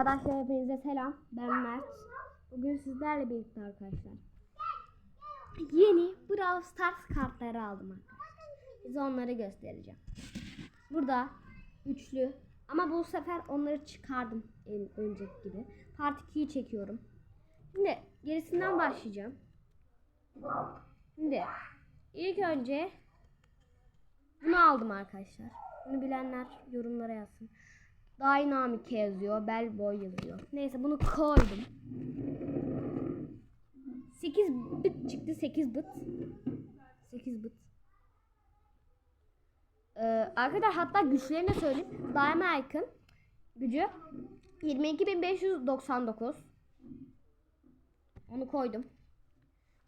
Arkadaşlar hepinize selam. Ben Mert. Bugün sizlerle birlikte arkadaşlar. Yeni Brawl Stars kartları aldım arkadaşlar. Size onları göstereceğim. Burada üçlü ama bu sefer onları çıkardım en önceki gibi. Part 2'yi çekiyorum. Şimdi gerisinden başlayacağım. Şimdi ilk önce bunu aldım arkadaşlar. Bunu bilenler yorumlara yazsın. Dynamic yazıyor. Bellboy yazıyor. Neyse bunu koydum. 8 bit çıktı. 8 bit. 8 bit. Ee, arkadaşlar hatta güçlerini de söyleyeyim. Dynamic'ın gücü 22599. Onu koydum.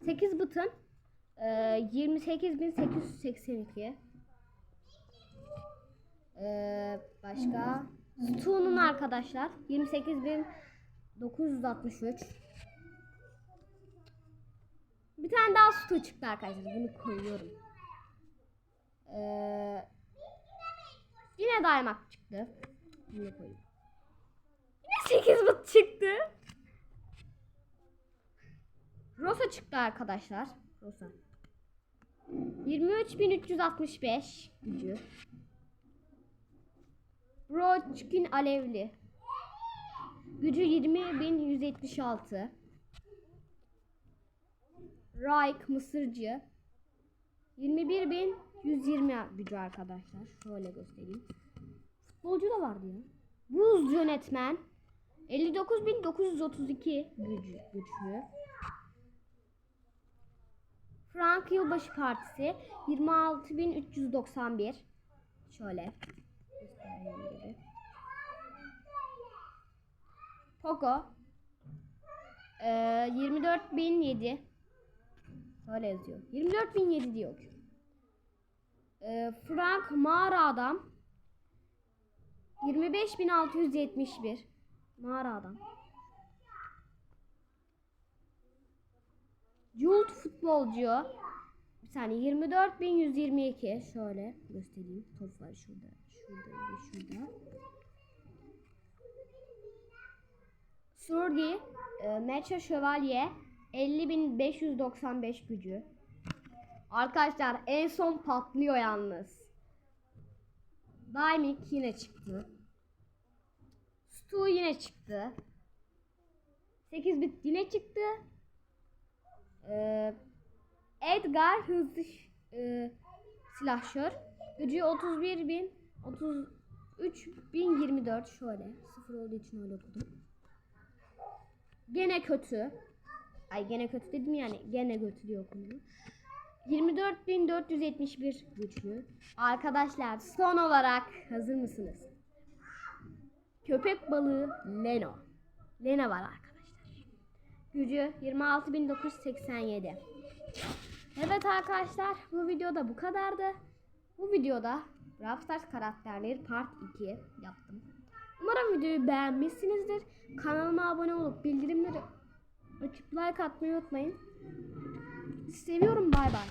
8 bit'in e, 28882. Ee, başka Stu'nun arkadaşlar 28963 Bir tane daha Stu çıktı arkadaşlar. Bunu koyuyorum. Ee, yine daymak çıktı. Bunu koyayım. Yine 8 bit çıktı. Rosa çıktı arkadaşlar. Rosa. 23365 gücü. Broçkin alevli. Gücü 20176. Raik mısırcı. 21120 gücü arkadaşlar. Şöyle göstereyim. Futbolcu da vardı ya. Buz yönetmen. 59932 gücü güçlü. Frank Yılbaşı Partisi 26391. Şöyle göstereyim. Poco ee, 24007 Böyle yazıyor. 24007 diyor. Ee, Frank Mağara Adam 25671 Mağara Adam Jult futbolcu saniye 24122 şöyle göstereyim. Top var şurada. Şurada ve şurada. Surgi e, Mecha Şövalye 50595 gücü. Arkadaşlar en son patlıyor yalnız. Dynamic yine çıktı. Stu yine çıktı. 8 bit yine çıktı. Edgar hızlı e, silahşör. Gücü 31 bin 33 bin 24 şöyle. Sıfır olduğu için öyle okudum. Gene kötü. Ay gene kötü dedim yani. Gene kötü diye okunuyor. 24.471 güçlü. Arkadaşlar son olarak hazır mısınız? Köpek balığı Leno. Lena var arkadaşlar. Gücü 26.987. Evet arkadaşlar bu videoda bu kadardı. Bu videoda Brawl Stars karakterleri part 2 yaptım. Umarım videoyu beğenmişsinizdir. Kanalıma abone olup bildirimleri açıp like atmayı unutmayın. Seviyorum bay bay.